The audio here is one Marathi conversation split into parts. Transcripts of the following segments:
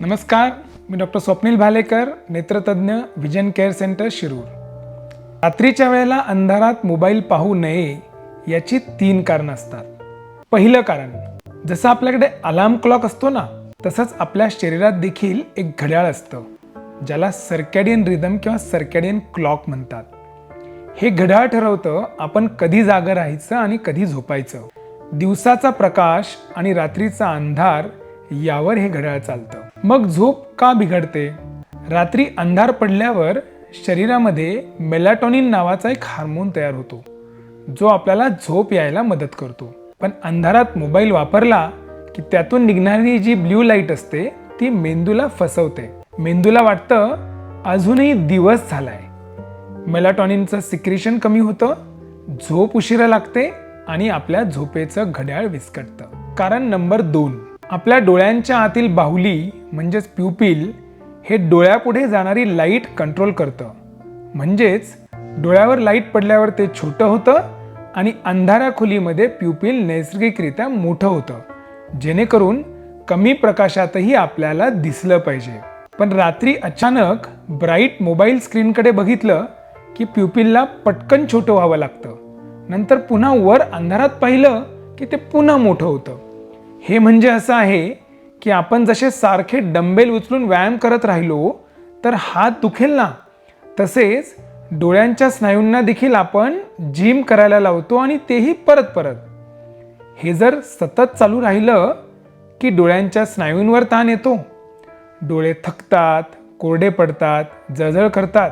नमस्कार मी डॉक्टर स्वप्नील भालेकर नेत्रतज्ञ विजन केअर सेंटर शिरूर. रात्रीच्या वेळेला अंधारात मोबाईल पाहू नये याची तीन कारणं असतात. पहिलं कारण जसं आपल्याकडे अलार्म क्लॉक असतो ना तसंच आपल्या शरीरात देखील एक घड्याळ असतं ज्याला सर्कॅडियन रिदम किंवा सर्कॅडियन क्लॉक म्हणतात. हे घड्याळ ठरवतं आपण कधी जागं राहायचं आणि कधी झोपायचं. दिवसाचा प्रकाश आणि रात्रीचा अंधार यावर हे घड्याळ चालतं. मग झोप का बिघडते? रात्री अंधार पडल्यावर शरीरामध्ये मेलाटॉनिन नावाचा एक हार्मोन तयार होतो जो आपल्याला झोप यायला मदत करतो. पण अंधारात मोबाईल वापरला की त्यातून निघणारी जी ब्ल्यू लाइट असते ती मेंदूला फसवते. मेंदूला वाटतं अजूनही दिवस झालाय. मेलाटॉनिनचं सिक्रेशन कमी होतं झोप उशिरा लागते आणि आपल्या झोपेचं घड्याळ विस्कटतं. कारण नंबर दोन आपल्या डोळ्यांच्या आतील बाहुली म्हणजेच प्युपिल हे डोळ्यापुढे जाणारी लाइट कंट्रोल करतं. म्हणजेच डोळ्यावर लाइट पडल्यावर ते छोटं होतं आणि अंधाऱ्या खोलीमध्ये प्युपिल नैसर्गिकरित्या मोठं होतं. जेणेकरून कमी प्रकाशातही आपल्याला दिसलं पाहिजे. पण रात्री अचानक ब्राईट मोबाईल स्क्रीनकडे बघितलं की प्युपिलला पटकन छोटं व्हावं लागतं. नंतर पुन्हा वर अंधारात पाहिलं की ते पुन्हा मोठं होतं. हे म्हणजे असं आहे की आपण जसे सारखे डंबेल उचलून व्यायाम करत राहिलो तर हात दुखेल ना? तसेच डोळ्यांच्या स्नायूंना देखील आपण जिम करायला लावतो आणि तेही परत परत. हे जर सतत चालू राहिलं की डोळ्यांच्या स्नायूंवर ताण येतो. डोळे थकतात कोरडे पडतात जळजळ करतात.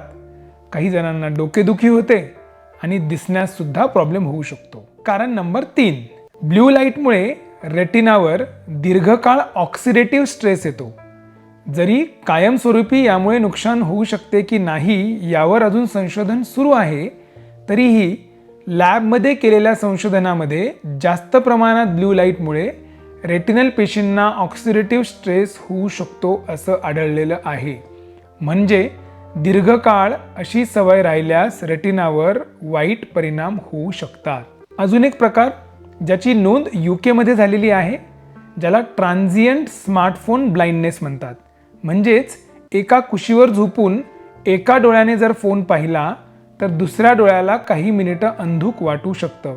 काही जणांना डोकेदुखी होते आणि दिसण्यास सुद्धा प्रॉब्लेम होऊ शकतो. कारण नंबर तीन ब्ल्यू लाईटमुळे रेटिनावर दीर्घकाळ ऑक्सिडेटिव्ह स्ट्रेस येतो. जरी कायमस्वरूपी यामुळे नुकसान होऊ शकते की नाही यावर अजून संशोधन सुरू आहे तरीही लॅबमध्ये केलेल्या संशोधनामध्ये जास्त प्रमाणात ब्ल्यू लाईटमुळे रेटिनल पेशींना ऑक्सिडेटिव्ह स्ट्रेस होऊ शकतो असं आढळलेलं आहे. म्हणजे दीर्घकाळ अशी सवय राहिल्यास रेटिनावर वाईट परिणाम होऊ शकतात. अजून एक प्रकार ज्याची नोंद यू केमध्ये झालेली आहे ज्याला ट्रान्झियंट स्मार्टफोन ब्लाइंडनेस म्हणतात. म्हणजेच एका कुशीवर झोपून एका डोळ्याने जर फोन पाहिला तर दुसऱ्या डोळ्याला काही मिनिटं अंधूक वाटू शकतं.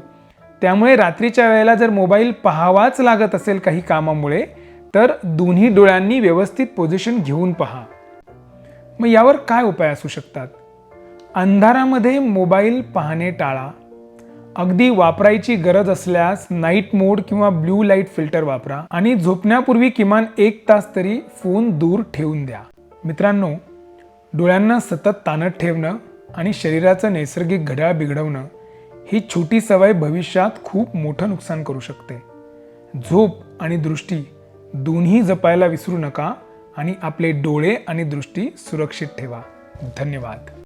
त्यामुळे रात्रीच्या वेळेला जर मोबाईल पाहावाच लागत असेल काही कामामुळे तर दोन्ही डोळ्यांनी व्यवस्थित पोझिशन घेऊन पहा. मग यावर काय उपाय असू शकतात? अंधारामध्ये मोबाईल पाहणे टाळा. अगदी वापरायची गरज असल्यास नाईट मोड किंवा ब्ल्यू लाइट फिल्टर वापरा आणि झोपण्यापूर्वी किमान एक तास तरी फोन दूर ठेवून द्या. मित्रांनो डोळ्यांना सतत ताणत ठेवणं आणि शरीराचं नैसर्गिक घड्याळ बिघडवणं ही छोटी सवय भविष्यात खूप मोठं नुकसान करू शकते. झोप आणि दृष्टी दोन्ही जपायला विसरू नका आणि आपले डोळे आणि दृष्टी सुरक्षित ठेवा. धन्यवाद.